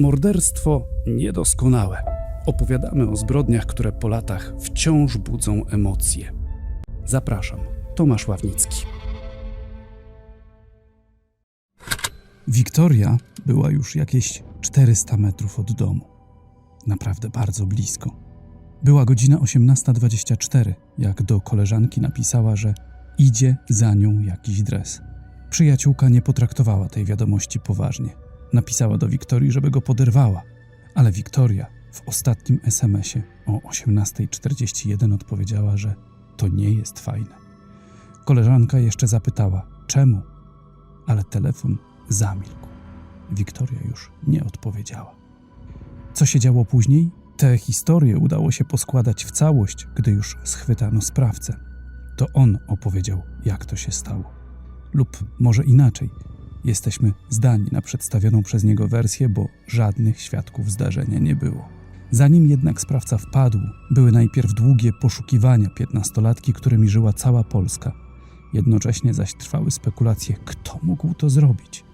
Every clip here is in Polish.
Morderstwo niedoskonałe. Opowiadamy o zbrodniach, które po latach wciąż budzą emocje. Zapraszam, Tomasz Ławnicki. Wiktoria była już jakieś 400 metrów od domu. Naprawdę bardzo blisko. Była godzina 18.24, jak do koleżanki napisała, że idzie za nią jakiś dres. Przyjaciółka nie potraktowała tej wiadomości poważnie. Napisała do Wiktorii, żeby go poderwała, ale Wiktoria w ostatnim SMS-ie o 18.41 odpowiedziała, że to nie jest fajne. Koleżanka jeszcze zapytała, czemu, ale telefon zamilkł. Wiktoria już nie odpowiedziała. Co się działo później? Tę historię udało się poskładać w całość, gdy już schwytano sprawcę. To on opowiedział, jak to się stało. Lub może inaczej. Jesteśmy zdani na przedstawioną przez niego wersję, bo żadnych świadków zdarzenia nie było. Zanim jednak sprawca wpadł, były najpierw długie poszukiwania piętnastolatki, którymi żyła cała Polska. Jednocześnie zaś trwały spekulacje, kto mógł to zrobić.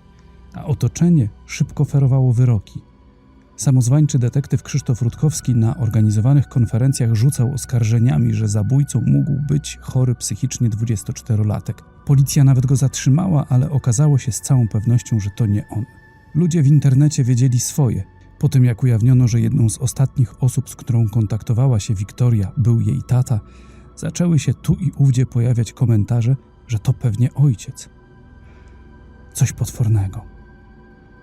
A otoczenie szybko ferowało wyroki. Samozwańczy detektyw Krzysztof Rutkowski na organizowanych konferencjach rzucał oskarżeniami, że zabójcą mógł być chory psychicznie 24-latek. Policja nawet go zatrzymała, ale okazało się z całą pewnością, że to nie on. Ludzie w internecie wiedzieli swoje. Po tym jak ujawniono, że jedną z ostatnich osób, z którą kontaktowała się Wiktoria, był jej tata, zaczęły się tu i ówdzie pojawiać komentarze, że to pewnie ojciec. Coś potwornego.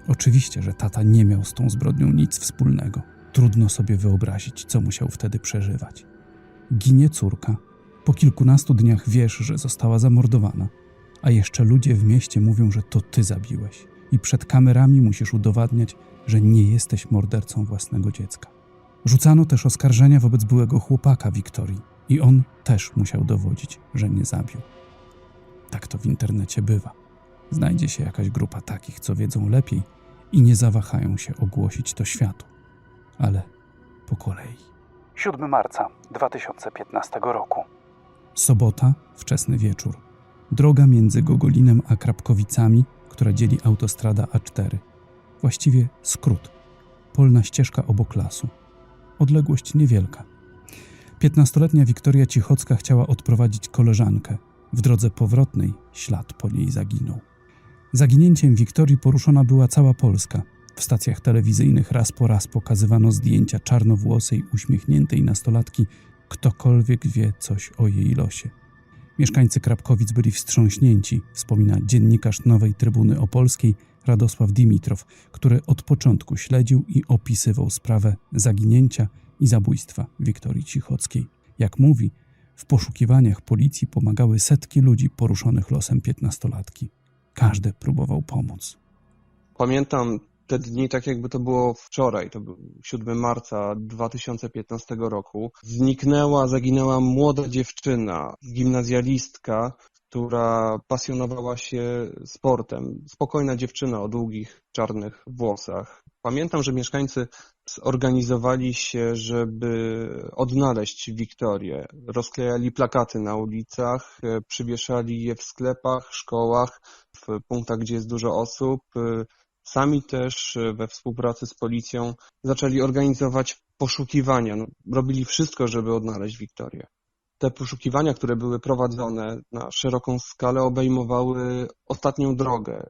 Oczywiście, że tata nie miał z tą zbrodnią nic wspólnego. Trudno sobie wyobrazić, co musiał wtedy przeżywać. Ginie córka. Po kilkunastu dniach wiesz, że została zamordowana, a jeszcze ludzie w mieście mówią, że to ty zabiłeś i przed kamerami musisz udowadniać, że nie jesteś mordercą własnego dziecka. Rzucano też oskarżenia wobec byłego chłopaka Wiktorii i on też musiał dowodzić, że nie zabił. Tak to w internecie bywa. Znajdzie się jakaś grupa takich, co wiedzą lepiej i nie zawahają się ogłosić to światu. Ale po kolei. 7 marca 2015 roku. Sobota, wczesny wieczór. Droga między Gogolinem a Krapkowicami, która dzieli autostrada A4. Właściwie skrót. Polna ścieżka obok lasu. Odległość niewielka. Piętnastoletnia Wiktoria Cichocka chciała odprowadzić koleżankę. W drodze powrotnej ślad po niej zaginął. Zaginięciem Wiktorii poruszona była cała Polska. W stacjach telewizyjnych raz po raz pokazywano zdjęcia czarnowłosej, uśmiechniętej nastolatki. Ktokolwiek wie coś o jej losie. Mieszkańcy Krapkowic byli wstrząśnięci, wspomina dziennikarz Nowej Trybuny Opolskiej Radosław Dimitrow, który od początku śledził i opisywał sprawę zaginięcia i zabójstwa Wiktorii Cichockiej. Jak mówi, w poszukiwaniach policji pomagały setki ludzi poruszonych losem piętnastolatki. Każdy próbował pomóc. Pamiętam te dni tak jakby to było wczoraj, to był 7 marca 2015 roku. Zniknęła, zaginęła młoda dziewczyna, gimnazjalistka, która pasjonowała się sportem. Spokojna dziewczyna o długich, czarnych włosach. Pamiętam, że mieszkańcy zorganizowali się, żeby odnaleźć Wiktorię. Rozklejali plakaty na ulicach, przywieszali je w sklepach, szkołach, w punktach, gdzie jest dużo osób. Sami też we współpracy z policją zaczęli organizować poszukiwania. No, robili wszystko, żeby odnaleźć Wiktorię. Te poszukiwania, które były prowadzone na szeroką skalę, obejmowały ostatnią drogę,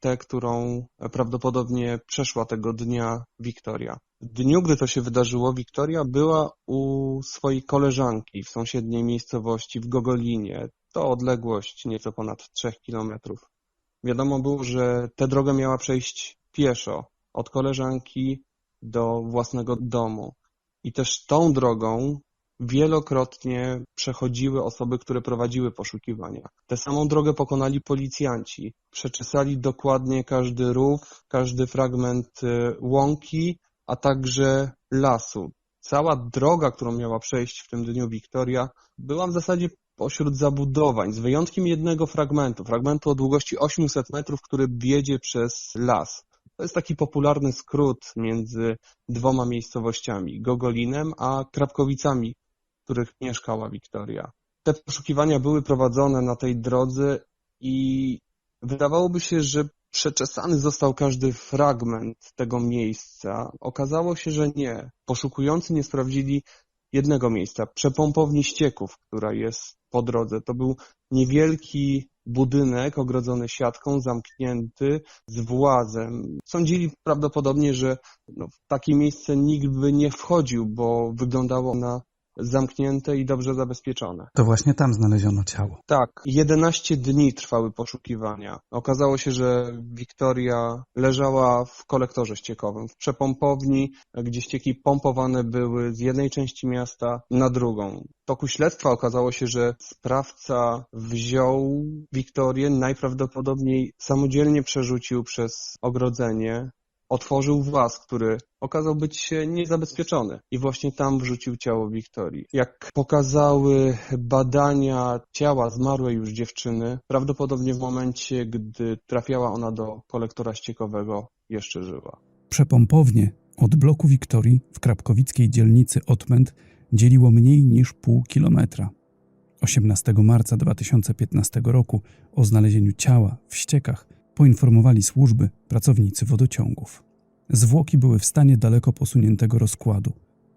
tę, którą prawdopodobnie przeszła tego dnia Wiktoria. W dniu, gdy to się wydarzyło, Wiktoria była u swojej koleżanki w sąsiedniej miejscowości w Gogolinie. To odległość nieco ponad 3 kilometrów. Wiadomo było, że tę drogę miała przejść pieszo, od koleżanki do własnego domu. I też tą drogą wielokrotnie przechodziły osoby, które prowadziły poszukiwania. Tę samą drogę pokonali policjanci. Przeczesali dokładnie każdy rów, każdy fragment y, łąki, a także lasu. Cała droga, którą miała przejść w tym dniu Wiktoria, była w zasadzie pośród zabudowań, z wyjątkiem jednego fragmentu, fragmentu o długości 800 metrów, który wiedzie przez las. To jest taki popularny skrót między dwoma miejscowościami, Gogolinem a Krapkowicami, których mieszkała Wiktoria. Te poszukiwania były prowadzone na tej drodze i wydawałoby się, że przeczesany został każdy fragment tego miejsca. Okazało się, że nie. Poszukujący nie sprawdzili jednego miejsca, przepompowni ścieków, która jest po drodze. To był niewielki budynek ogrodzony siatką, zamknięty z włazem. Sądzili prawdopodobnie, że no, w takie miejsce nikt by nie wchodził, bo wyglądało na zamknięte i dobrze zabezpieczone. To właśnie tam znaleziono ciało. Tak, 11 dni trwały poszukiwania. Okazało się, że Wiktoria leżała w kolektorze ściekowym, w przepompowni, gdzie ścieki pompowane były z jednej części miasta na drugą. W toku śledztwa okazało się, że sprawca wziął Wiktorię, najprawdopodobniej samodzielnie przerzucił przez ogrodzenie, otworzył właz, który okazał być niezabezpieczony i właśnie tam wrzucił ciało Wiktorii. Jak pokazały badania ciała zmarłej już dziewczyny, prawdopodobnie w momencie, gdy trafiała ona do kolektora ściekowego, jeszcze żyła. Przepompownie od bloku Wiktorii w krapkowickiej dzielnicy Otmęt dzieliło mniej niż pół kilometra. 18 marca 2015 roku o znalezieniu ciała w ściekach poinformowali służby pracownicy wodociągów. Zwłoki były w stanie daleko posuniętego rozkładu.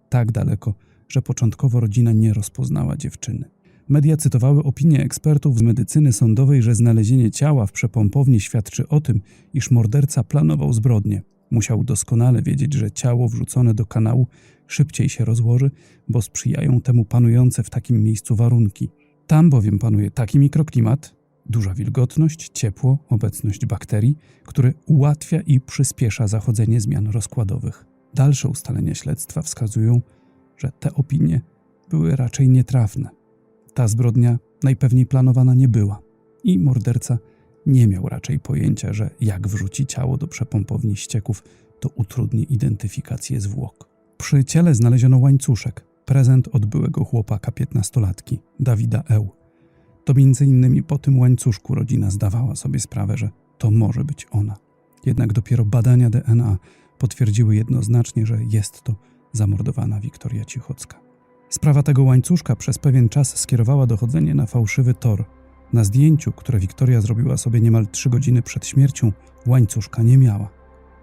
Tak daleko, że początkowo rodzina nie rozpoznała dziewczyny. Media cytowały opinię ekspertów z medycyny sądowej, że znalezienie ciała w przepompowni świadczy o tym, iż morderca planował zbrodnię. Musiał doskonale wiedzieć, że ciało wrzucone do kanału szybciej się rozłoży, bo sprzyjają temu panujące w takim miejscu warunki. Tam bowiem panuje taki mikroklimat, duża wilgotność, ciepło, obecność bakterii, które ułatwia i przyspiesza zachodzenie zmian rozkładowych. Dalsze ustalenia śledztwa wskazują, że te opinie były raczej nietrafne. Ta zbrodnia najpewniej planowana nie była i morderca nie miał raczej pojęcia, że jak wrzuci ciało do przepompowni ścieków, to utrudni identyfikację zwłok. Przy ciele znaleziono łańcuszek, prezent od byłego chłopaka piętnastolatki, Dawida Eł. To między innymi po tym łańcuszku rodzina zdawała sobie sprawę, że to może być ona. Jednak dopiero badania DNA potwierdziły jednoznacznie, że jest to zamordowana Wiktoria Cichocka. Sprawa tego łańcuszka przez pewien czas skierowała dochodzenie na fałszywy tor. Na zdjęciu, które Wiktoria zrobiła sobie niemal trzy godziny przed śmiercią, łańcuszka nie miała.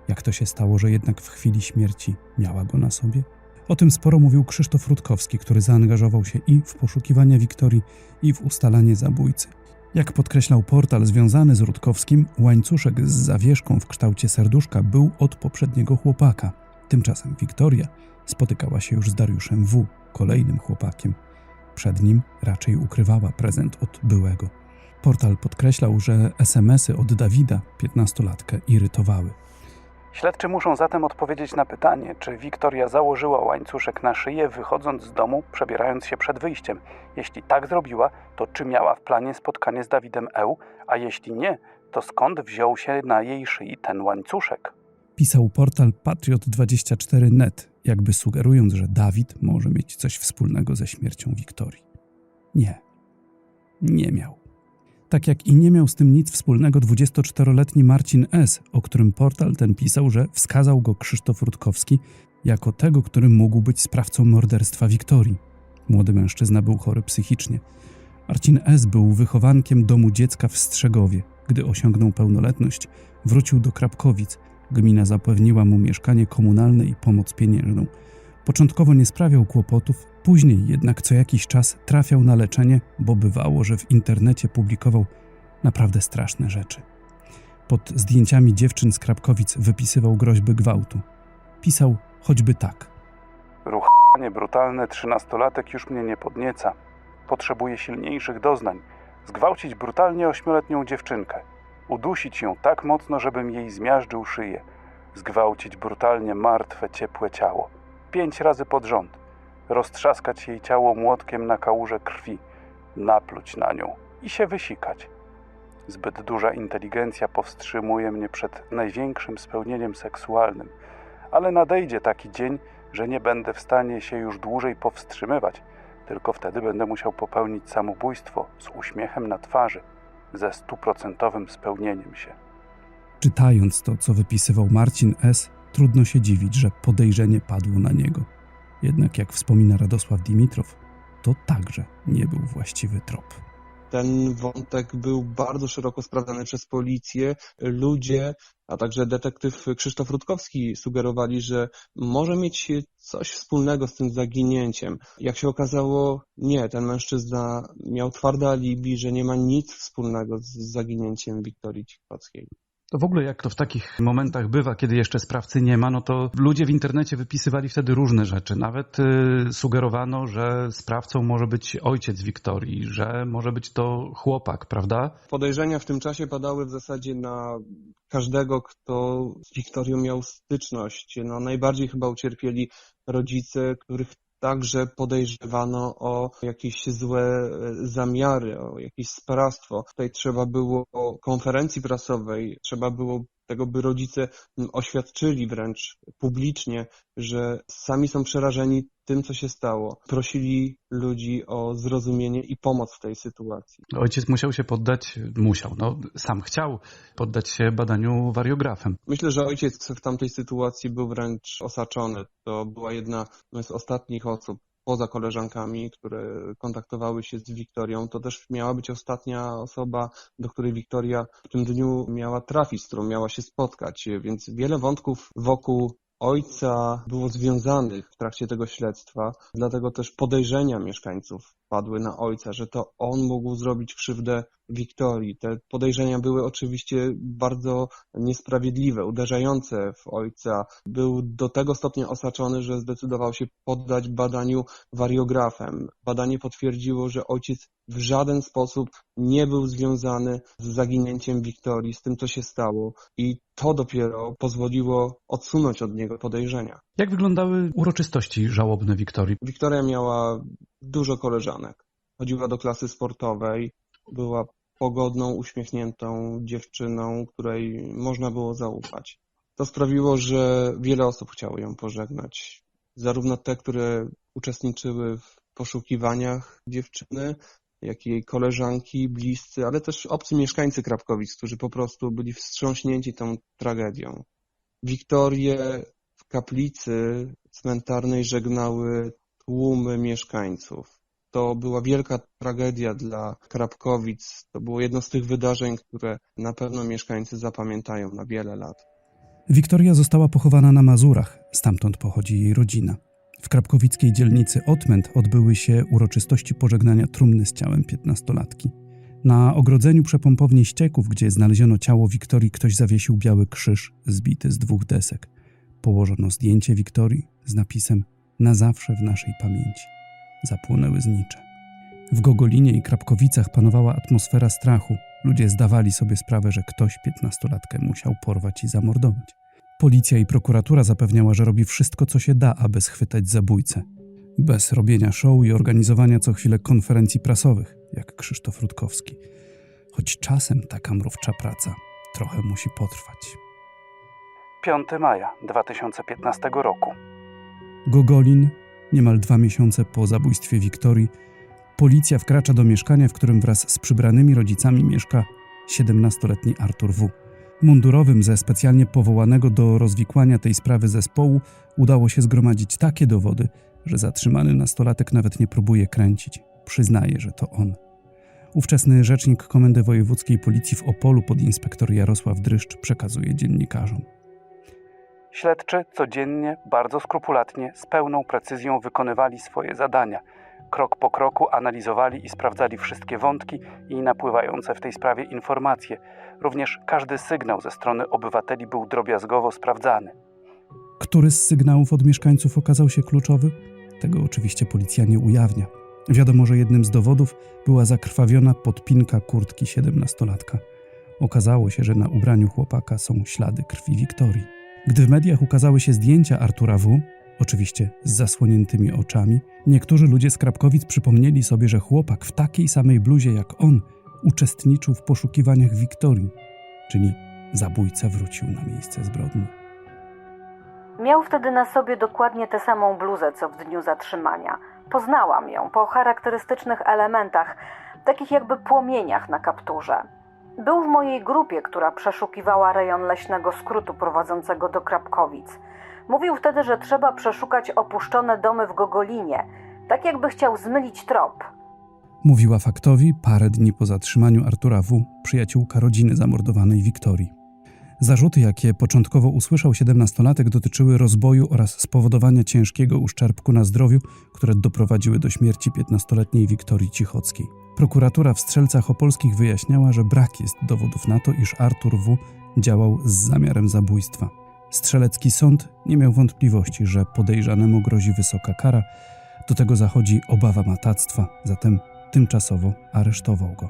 Jak to się stało, że jednak w chwili śmierci miała go na sobie? O tym sporo mówił Krzysztof Rutkowski, który zaangażował się i w poszukiwania Wiktorii, i w ustalanie zabójcy. Jak podkreślał portal związany z Rutkowskim, łańcuszek z zawieszką w kształcie serduszka był od poprzedniego chłopaka. Tymczasem Wiktoria spotykała się już z Dariuszem W., kolejnym chłopakiem. Przed nim raczej ukrywała prezent od byłego. Portal podkreślał, że SMS-y od Dawida, piętnastolatkę, irytowały. Śledczy muszą zatem odpowiedzieć na pytanie, czy Wiktoria założyła łańcuszek na szyję, wychodząc z domu, przebierając się przed wyjściem. Jeśli tak zrobiła, to czy miała w planie spotkanie z Dawidem Eł, a jeśli nie, to skąd wziął się na jej szyi ten łańcuszek? Pisał portal Patriot24.net, jakby sugerując, że Dawid może mieć coś wspólnego ze śmiercią Wiktorii. Nie, nie miał. Tak jak i nie miał z tym nic wspólnego 24-letni Marcin S., o którym portal ten pisał, że wskazał go Krzysztof Rutkowski jako tego, który mógł być sprawcą morderstwa Wiktorii. Młody mężczyzna był chory psychicznie. Marcin S. był wychowankiem domu dziecka w Strzegowie. Gdy osiągnął pełnoletność, wrócił do Krapkowic. Gmina zapewniła mu mieszkanie komunalne i pomoc pieniężną. Początkowo nie sprawiał kłopotów, później jednak co jakiś czas trafiał na leczenie, bo bywało, że w internecie publikował naprawdę straszne rzeczy. Pod zdjęciami dziewczyn z Krapkowic wypisywał groźby gwałtu. Pisał choćby tak. Ruchanie brutalne trzynastolatek już mnie nie podnieca. Potrzebuję silniejszych doznań. Zgwałcić brutalnie ośmioletnią dziewczynkę. Udusić ją tak mocno, żebym jej zmiażdżył szyję. Zgwałcić brutalnie martwe, ciepłe ciało. Pięć razy pod rząd. Roztrzaskać jej ciało młotkiem na kałuże krwi. Napluć na nią i się wysikać. Zbyt duża inteligencja powstrzymuje mnie przed największym spełnieniem seksualnym, ale nadejdzie taki dzień, że nie będę w stanie się już dłużej powstrzymywać, tylko wtedy będę musiał popełnić samobójstwo z uśmiechem na twarzy, ze stuprocentowym spełnieniem się. Czytając to, co wypisywał Marcin S., trudno się dziwić, że podejrzenie padło na niego. Jednak jak wspomina Radosław Dimitrow, to także nie był właściwy trop. Ten wątek był bardzo szeroko sprawdzany przez policję. Ludzie, a także detektyw Krzysztof Rutkowski sugerowali, że może mieć coś wspólnego z tym zaginięciem. Jak się okazało, nie. Ten mężczyzna miał twarde alibi, że nie ma nic wspólnego z zaginięciem Wiktorii Cichockiej. To w ogóle jak to w takich momentach bywa, kiedy jeszcze sprawcy nie ma, no to ludzie w internecie wypisywali wtedy różne rzeczy. Nawet y, sugerowano, że sprawcą może być ojciec Wiktorii, że może być to chłopak, prawda? Podejrzenia w tym czasie padały w zasadzie na każdego, kto z Wiktorią miał styczność. No, najbardziej chyba ucierpieli rodzice, których także podejrzewano o jakieś złe e, zamiary, o jakieś sprawstwo. Tutaj trzeba było konferencji prasowej, trzeba było tego, by rodzice oświadczyli wręcz publicznie, że sami są przerażeni tym, co się stało. Prosili ludzi o zrozumienie i pomoc w tej sytuacji. Ojciec musiał się poddać, musiał, no sam chciał poddać się badaniu wariografem. Myślę, że ojciec w tamtej sytuacji był wręcz osaczony. To była jedna z ostatnich osób, poza koleżankami, które kontaktowały się z Wiktorią, to też miała być ostatnia osoba, do której Wiktoria w tym dniu miała trafić, z którą miała się spotkać, więc wiele wątków wokół ojca było związanych w trakcie tego śledztwa, dlatego też podejrzenia mieszkańców padły na ojca, że to on mógł zrobić krzywdę Wiktorii. Te podejrzenia były oczywiście bardzo niesprawiedliwe, uderzające w ojca. Był do tego stopnia osaczony, że zdecydował się poddać badaniu wariografem. Badanie potwierdziło, że ojciec w żaden sposób nie był związany z zaginięciem Wiktorii, z tym, co się stało. I to dopiero pozwoliło odsunąć od niego podejrzenia. Jak wyglądały uroczystości żałobne Wiktorii? Wiktoria miała dużo koleżanek. Chodziła do klasy sportowej, była pogodną, uśmiechniętą dziewczyną, której można było zaufać. To sprawiło, że wiele osób chciało ją pożegnać. Zarówno te, które uczestniczyły w poszukiwaniach dziewczyny, jak i jej koleżanki, bliscy, ale też obcy mieszkańcy Krapkowic, którzy po prostu byli wstrząśnięci tą tragedią. Wiktorię kaplicy cmentarnej żegnały tłumy mieszkańców. To była wielka tragedia dla Krapkowic. To było jedno z tych wydarzeń, które na pewno mieszkańcy zapamiętają na wiele lat. Wiktoria została pochowana na Mazurach, stamtąd pochodzi jej rodzina. W krapkowickiej dzielnicy Otment odbyły się uroczystości pożegnania trumny z ciałem piętnastolatki. Na ogrodzeniu przepompowni ścieków, gdzie znaleziono ciało Wiktorii, ktoś zawiesił biały krzyż zbity z dwóch desek. Położono zdjęcie Wiktorii z napisem Na zawsze w naszej pamięci. Zapłonęły znicze. W Gogolinie i Krapkowicach panowała atmosfera strachu. Ludzie zdawali sobie sprawę, że ktoś piętnastolatkę musiał porwać i zamordować. Policja i prokuratura zapewniała, że robi wszystko, co się da, aby schwytać zabójcę. Bez robienia show i organizowania co chwilę konferencji prasowych, jak Krzysztof Rutkowski. Choć czasem taka mrówcza praca trochę musi potrwać. 5 maja 2015 roku. Gogolin, niemal dwa miesiące po zabójstwie Wiktorii, policja wkracza do mieszkania, w którym wraz z przybranymi rodzicami mieszka 17-letni Artur W. Mundurowym ze specjalnie powołanego do rozwikłania tej sprawy zespołu udało się zgromadzić takie dowody, że zatrzymany nastolatek nawet nie próbuje kręcić. Przyznaje, że to on. Ówczesny rzecznik Komendy Wojewódzkiej Policji w Opolu podinspektor Jarosław Dryszcz przekazuje dziennikarzom. Śledczy codziennie, bardzo skrupulatnie, z pełną precyzją wykonywali swoje zadania. Krok po kroku analizowali i sprawdzali wszystkie wątki i napływające w tej sprawie informacje. Również każdy sygnał ze strony obywateli był drobiazgowo sprawdzany. Który z sygnałów od mieszkańców okazał się kluczowy? Tego oczywiście policja nie ujawnia. Wiadomo, że jednym z dowodów była zakrwawiona podpinka kurtki siedemnastolatka. Okazało się, że na ubraniu chłopaka są ślady krwi Wiktorii. Gdy w mediach ukazały się zdjęcia Artura W., oczywiście z zasłoniętymi oczami, niektórzy ludzie z Krapkowic przypomnieli sobie, że chłopak w takiej samej bluzie jak on uczestniczył w poszukiwaniach Wiktorii, czyli zabójca wrócił na miejsce zbrodni. Miał wtedy na sobie dokładnie tę samą bluzę, co w dniu zatrzymania. Poznałam ją po charakterystycznych elementach, takich jakby płomieniach na kapturze. Był w mojej grupie, która przeszukiwała rejon leśnego skrótu prowadzącego do Krapkowic. Mówił wtedy, że trzeba przeszukać opuszczone domy w Gogolinie, tak jakby chciał zmylić trop. Mówiła faktowi parę dni po zatrzymaniu Artura W., przyjaciółka rodziny zamordowanej Wiktorii. Zarzuty, jakie początkowo usłyszał siedemnastolatek, dotyczyły rozboju oraz spowodowania ciężkiego uszczerbku na zdrowiu, które doprowadziły do śmierci 15-letniej Wiktorii Cichockiej. Prokuratura w Strzelcach Opolskich wyjaśniała, że brak jest dowodów na to, iż Artur W. działał z zamiarem zabójstwa. Strzelecki sąd nie miał wątpliwości, że podejrzanemu grozi wysoka kara, do tego zachodzi obawa matactwa, zatem tymczasowo aresztował go.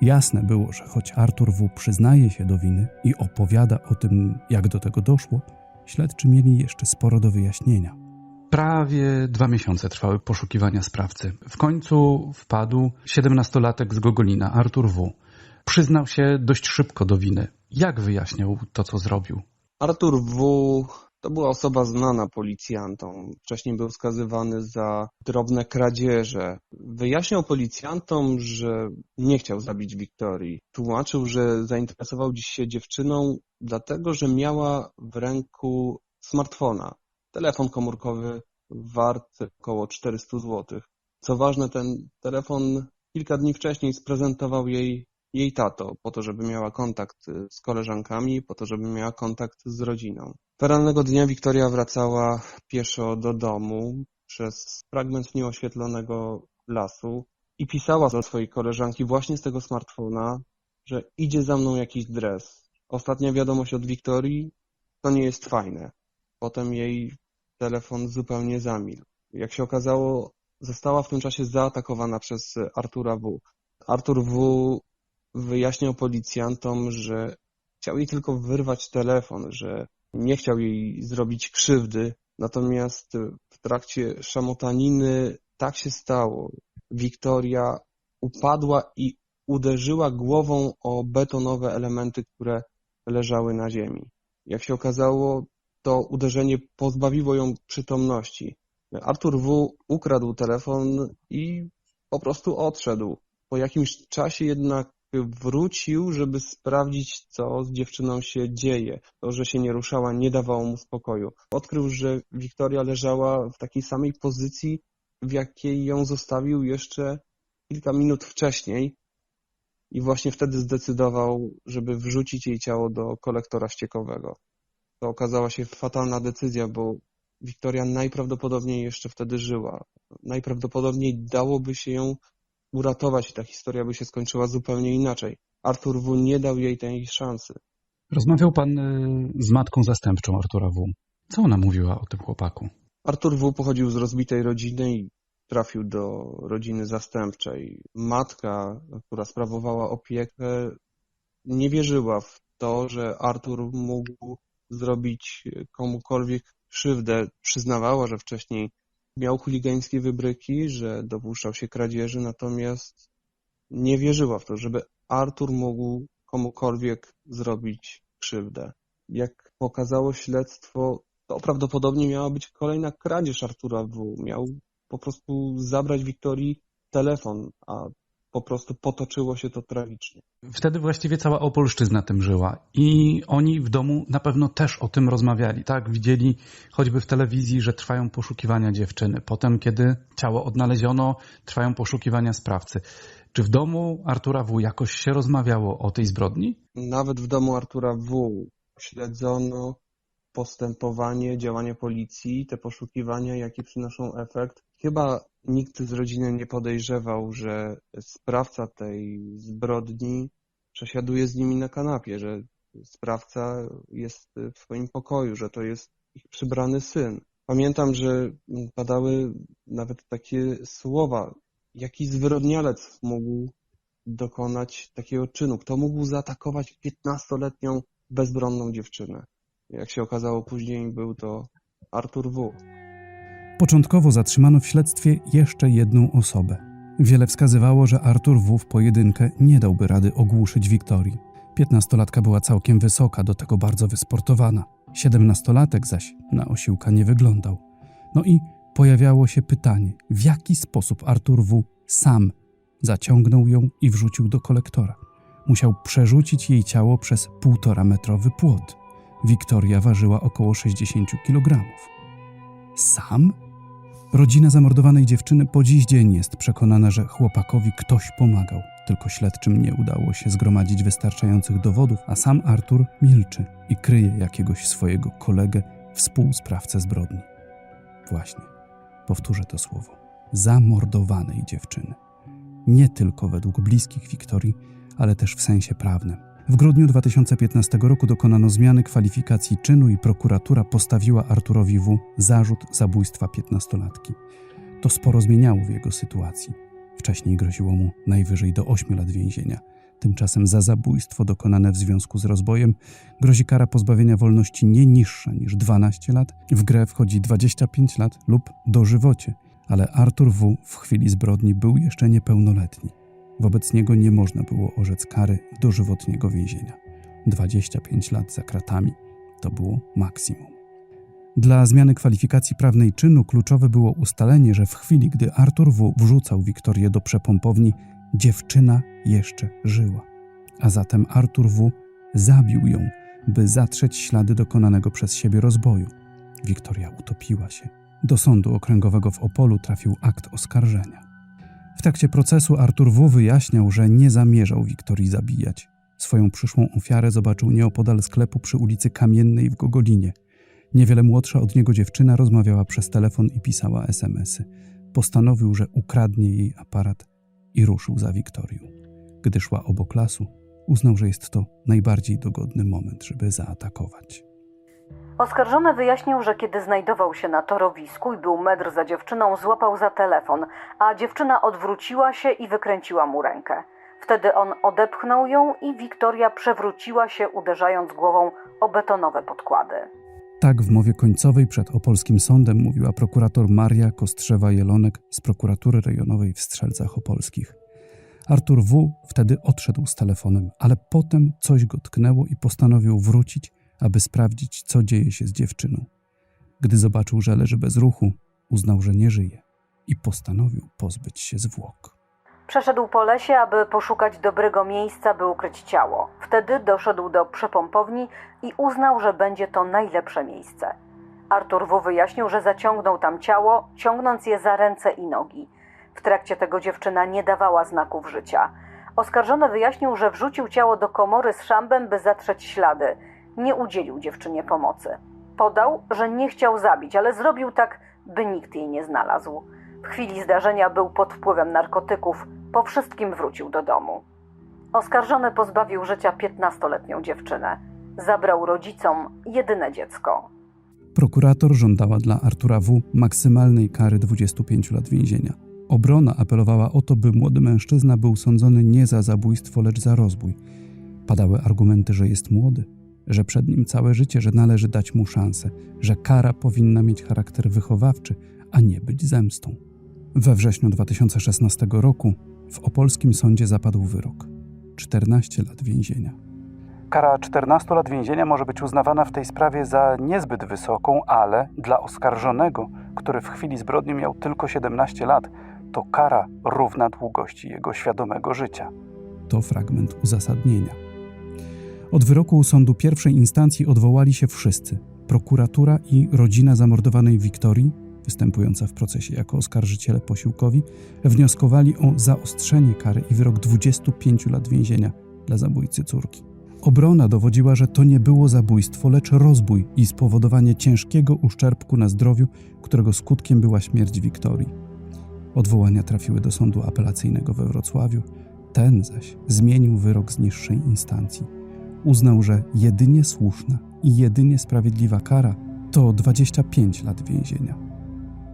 Jasne było, że choć Artur W. przyznaje się do winy i opowiada o tym, jak do tego doszło, śledczy mieli jeszcze sporo do wyjaśnienia. Prawie dwa miesiące trwały poszukiwania sprawcy. W końcu wpadł siedemnastolatek z Gogolina, Artur W. Przyznał się dość szybko do winy. Jak wyjaśniał to, co zrobił? Artur W. to była osoba znana policjantom. Wcześniej był skazywany za drobne kradzieże. Wyjaśniał policjantom, że nie chciał zabić Wiktorii. Tłumaczył, że zainteresował dziś się dziewczyną, dlatego że miała w ręku smartfona. Telefon komórkowy wart około 400 zł. Co ważne, ten telefon kilka dni wcześniej sprezentował jej jej tato, po to, żeby miała kontakt z koleżankami, po to, żeby miała kontakt z rodziną. Porannego dnia Wiktoria wracała pieszo do domu przez fragment nieoświetlonego lasu i pisała do swojej koleżanki właśnie z tego smartfona, że idzie za mną jakiś dres. Ostatnia wiadomość od Wiktorii to nie jest fajne. Potem jej telefon zupełnie zamilkł. Jak się okazało, została w tym czasie zaatakowana przez Artura W. Artur W wyjaśniał policjantom, że chciał jej tylko wyrwać telefon, że nie chciał jej zrobić krzywdy, natomiast w trakcie szamotaniny tak się stało. Wiktoria upadła i uderzyła głową o betonowe elementy, które leżały na ziemi. Jak się okazało, to uderzenie pozbawiło ją przytomności. Artur W. ukradł telefon i po prostu odszedł. Po jakimś czasie jednak wrócił, żeby sprawdzić, co z dziewczyną się dzieje. To, że się nie ruszała, nie dawało mu spokoju. Odkrył, że Wiktoria leżała w takiej samej pozycji, w jakiej ją zostawił jeszcze kilka minut wcześniej i właśnie wtedy zdecydował, żeby wrzucić jej ciało do kolektora ściekowego. To okazała się fatalna decyzja, bo Wiktoria najprawdopodobniej jeszcze wtedy żyła. Najprawdopodobniej dałoby się ją uratować i ta historia by się skończyła zupełnie inaczej. Artur W. nie dał jej tej szansy. Rozmawiał pan y, z matką zastępczą Artura W. Co ona mówiła o tym chłopaku? Artur W. pochodził z rozbitej rodziny i trafił do rodziny zastępczej. Matka, która sprawowała opiekę, nie wierzyła w to, że Artur mógł zrobić komukolwiek krzywdę. Przyznawała, że wcześniej miał chuligańskie wybryki, że dopuszczał się kradzieży, natomiast nie wierzyła w to, żeby Artur mógł komukolwiek zrobić krzywdę. Jak pokazało śledztwo, to prawdopodobnie miała być kolejna kradzież Artura W. Miał po prostu zabrać Wiktorii telefon, a po prostu potoczyło się to tragicznie. Wtedy właściwie cała Opolszczyzna tym żyła i oni w domu na pewno też o tym rozmawiali, tak? Widzieli choćby w telewizji, że trwają poszukiwania dziewczyny. Potem, kiedy ciało odnaleziono, trwają poszukiwania sprawcy. Czy w domu Artura W. jakoś się rozmawiało o tej zbrodni? Nawet w domu Artura W. śledzono postępowanie, działania policji, te poszukiwania, jakie przynoszą efekt. Chyba nikt z rodziny nie podejrzewał, że sprawca tej zbrodni przesiaduje z nimi na kanapie, że sprawca jest w swoim pokoju, że to jest ich przybrany syn. Pamiętam, że padały nawet takie słowa, jaki zwyrodnialec mógł dokonać takiego czynu, kto mógł zaatakować 15-letnią bezbronną dziewczynę. Jak się okazało później, był to Artur W. Początkowo zatrzymano w śledztwie jeszcze jedną osobę. Wiele wskazywało, że Artur W. w pojedynkę nie dałby rady ogłuszyć Wiktorii. Piętnastolatka była całkiem wysoka, do tego bardzo wysportowana. Siedemnastolatek zaś na osiłka nie wyglądał. No i pojawiało się pytanie, w jaki sposób Artur W. sam zaciągnął ją i wrzucił do kolektora. Musiał przerzucić jej ciało przez półtora metrowy płot. Wiktoria ważyła około 60 kg. Sam? Rodzina zamordowanej dziewczyny po dziś dzień jest przekonana, że chłopakowi ktoś pomagał, tylko śledczym nie udało się zgromadzić wystarczających dowodów, a sam Artur milczy i kryje jakiegoś swojego kolegę, współsprawcę zbrodni. Właśnie, powtórzę to słowo: zamordowanej dziewczyny. Nie tylko według bliskich Wiktorii, ale też w sensie prawnym. W grudniu 2015 roku dokonano zmiany kwalifikacji czynu i prokuratura postawiła Arturowi W. zarzut zabójstwa 15-latki. To sporo zmieniało w jego sytuacji. Wcześniej groziło mu najwyżej do 8 lat więzienia. Tymczasem za zabójstwo dokonane w związku z rozbojem grozi kara pozbawienia wolności nie niższa niż 12 lat. W grę wchodzi 25 lat lub dożywocie, ale Artur W. w chwili zbrodni był jeszcze niepełnoletni. Wobec niego nie można było orzec kary dożywotniego więzienia. 25 lat za kratami to było maksimum. Dla zmiany kwalifikacji prawnej czynu kluczowe było ustalenie, że w chwili, gdy Artur W. wrzucał Wiktorię do przepompowni, dziewczyna jeszcze żyła. A zatem Artur W. zabił ją, by zatrzeć ślady dokonanego przez siebie rozboju. Wiktoria utopiła się. Do sądu okręgowego w Opolu trafił akt oskarżenia. W trakcie procesu Artur W. wyjaśniał, że nie zamierzał Wiktorii zabijać. Swoją przyszłą ofiarę zobaczył nieopodal sklepu przy ulicy Kamiennej w Gogolinie. Niewiele młodsza od niego dziewczyna rozmawiała przez telefon i pisała SMSy. Postanowił, że ukradnie jej aparat i ruszył za Wiktorią. Gdy szła obok lasu, uznał, że jest to najbardziej dogodny moment, żeby zaatakować. Oskarżony wyjaśnił, że kiedy znajdował się na torowisku i był metr za dziewczyną, złapał za telefon, a dziewczyna odwróciła się i wykręciła mu rękę. Wtedy on odepchnął ją i Wiktoria przewróciła się, uderzając głową o betonowe podkłady. Tak w mowie końcowej przed opolskim sądem mówiła prokurator Maria Kostrzewa-Jelonek z prokuratury rejonowej w Strzelcach Opolskich. Artur W. wtedy odszedł z telefonem, ale potem coś go tknęło i postanowił wrócić, aby sprawdzić, co dzieje się z dziewczyną. Gdy zobaczył, że leży bez ruchu, uznał, że nie żyje i postanowił pozbyć się zwłok. Przeszedł po lesie, aby poszukać dobrego miejsca, by ukryć ciało. Wtedy doszedł do przepompowni i uznał, że będzie to najlepsze miejsce. Artur W. wyjaśnił, że zaciągnął tam ciało, ciągnąc je za ręce i nogi. W trakcie tego dziewczyna nie dawała znaków życia. Oskarżony wyjaśnił, że wrzucił ciało do komory z szambem, by zatrzeć ślady. Nie udzielił dziewczynie pomocy. Podał, że nie chciał zabić, ale zrobił tak, by nikt jej nie znalazł. W chwili zdarzenia był pod wpływem narkotyków, po wszystkim wrócił do domu. Oskarżony pozbawił życia 15-letnią dziewczynę. Zabrał rodzicom jedyne dziecko. Prokurator żądała dla Artura W. maksymalnej kary 25 lat więzienia. Obrona apelowała o to, by młody mężczyzna był sądzony nie za zabójstwo, lecz za rozbój. Padały argumenty, że jest młody, że przed nim całe życie, że należy dać mu szansę, że kara powinna mieć charakter wychowawczy, a nie być zemstą. We wrześniu 2016 roku w opolskim sądzie zapadł wyrok 14 lat więzienia. Kara 14 lat więzienia może być uznawana w tej sprawie za niezbyt wysoką, ale dla oskarżonego, który w chwili zbrodni miał tylko 17 lat, to kara równa długości jego świadomego życia. To fragment uzasadnienia. Od wyroku sądu pierwszej instancji odwołali się wszyscy: prokuratura i rodzina zamordowanej Wiktorii, występująca w procesie jako oskarżyciele posiłkowi, wnioskowali o zaostrzenie kary i wyrok 25 lat więzienia dla zabójcy córki. Obrona dowodziła, że to nie było zabójstwo, lecz rozbój i spowodowanie ciężkiego uszczerbku na zdrowiu, którego skutkiem była śmierć Wiktorii. Odwołania trafiły do sądu apelacyjnego we Wrocławiu. Ten zaś zmienił wyrok z niższej instancji. Uznał, że jedynie słuszna i jedynie sprawiedliwa kara to 25 lat więzienia.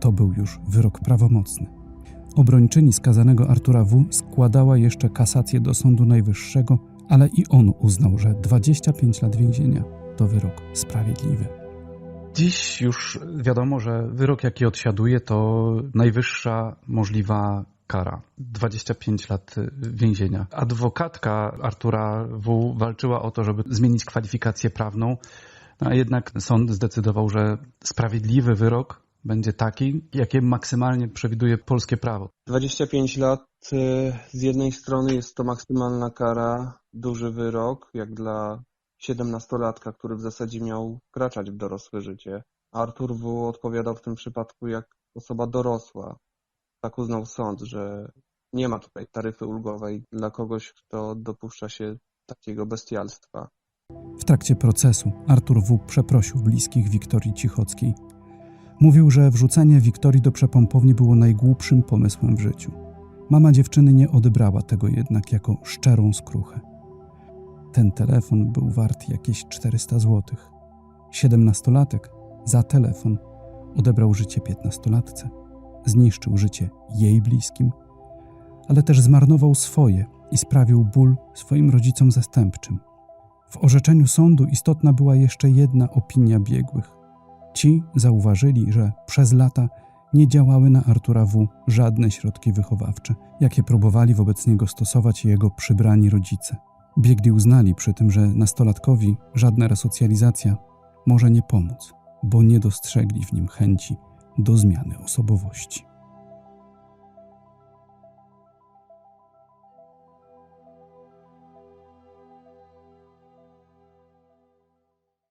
To był już wyrok prawomocny. Obrończyni skazanego Artura W. składała jeszcze kasację do Sądu Najwyższego, ale i on uznał, że 25 lat więzienia to wyrok sprawiedliwy. Dziś już wiadomo, że wyrok, jaki odsiaduje, to najwyższa możliwa kara 25 lat więzienia. Adwokatka Artura W. walczyła o to, żeby zmienić kwalifikację prawną, no a jednak sąd zdecydował, że sprawiedliwy wyrok będzie taki, jakie maksymalnie przewiduje polskie prawo. 25 lat y, z jednej strony jest to maksymalna kara, duży wyrok, jak dla 17-latka, który w zasadzie miał wkraczać w dorosłe życie. Artur W. odpowiadał w tym przypadku jak osoba dorosła. Tak uznał sąd, że nie ma tutaj taryfy ulgowej dla kogoś, kto dopuszcza się takiego bestialstwa. W trakcie procesu Artur W. przeprosił bliskich Wiktorii Cichockiej. Mówił, że wrzucenie Wiktorii do przepompowni było najgłupszym pomysłem w życiu. Mama dziewczyny nie odebrała tego jednak jako szczerą skruchę. Ten telefon był wart jakieś 400 złotych. Siedemnastolatek za telefon odebrał życie piętnastolatce, zniszczył życie jej bliskim, ale też zmarnował swoje i sprawił ból swoim rodzicom zastępczym. W orzeczeniu sądu istotna była jeszcze jedna opinia biegłych. Ci zauważyli, że przez lata nie działały na Artura W. żadne środki wychowawcze, jakie próbowali wobec niego stosować jego przybrani rodzice. Biegli uznali przy tym, że nastolatkowi żadna resocjalizacja może nie pomóc, bo nie dostrzegli w nim chęci do zmiany osobowości.